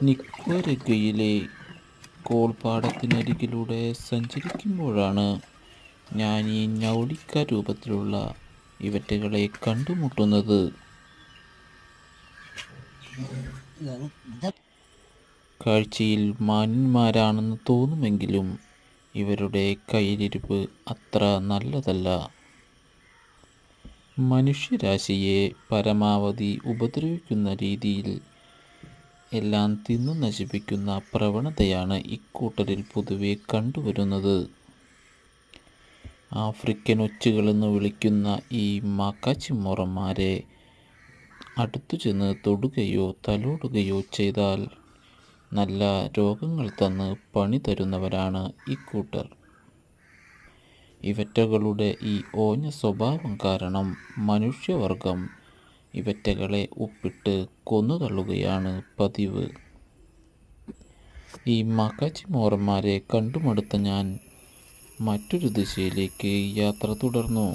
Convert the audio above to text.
നിക്വരഗയിലെ കോൾപ്പാടത്തിനരികിലൂടെ സഞ്ചരിക്കുമ്പോഴാണ് ഞാൻ ഈ ഞൗടിക്ക രൂപത്തിലുള്ള ഇവറ്റകളെ കണ്ടുമുട്ടുന്നത്. കാഴ്ചയിൽ മാന്യന്മാരാണെന്ന് തോന്നുമെങ്കിലും ഇവരുടെ കയ്യിലിരിപ്പ് അത്ര നല്ലതല്ല. മനുഷ്യരാശിയെ പരമാവധി ഉപദ്രവിക്കുന്ന രീതിയിൽ എല്ലാം തിന്നു നശിപ്പിക്കുന്ന പ്രവണതയാണ് ഇക്കൂട്ടരിൽ പൊതുവെ കണ്ടുവരുന്നത്. ആഫ്രിക്കൻ ഒച്ചുകളെന്ന് വിളിക്കുന്ന ഈ മാക്കാച്ചിമോറന്മാരെ അടുത്തു ചെന്ന് തൊടുകയോ തലോടുകയോ ചെയ്താൽ നല്ല രോഗങ്ങൾ തന്ന് പണി തരുന്നവരാണ് ഇക്കൂട്ടർ. ഇവറ്റകളുടെ ഈ ഓഞ്ഞ സ്വഭാവം കാരണം മനുഷ്യവർഗം ഇവറ്റകളെ ഉപ്പിട്ട് കൊന്നുതള്ളുകയാണ് പതിവ്. ഈ മാക്കാച്ചിമോറന്മാരെ കണ്ടുമടുത്ത ഞാൻ മറ്റൊരു ദിശയിലേക്ക് യാത്ര തുടർന്നു.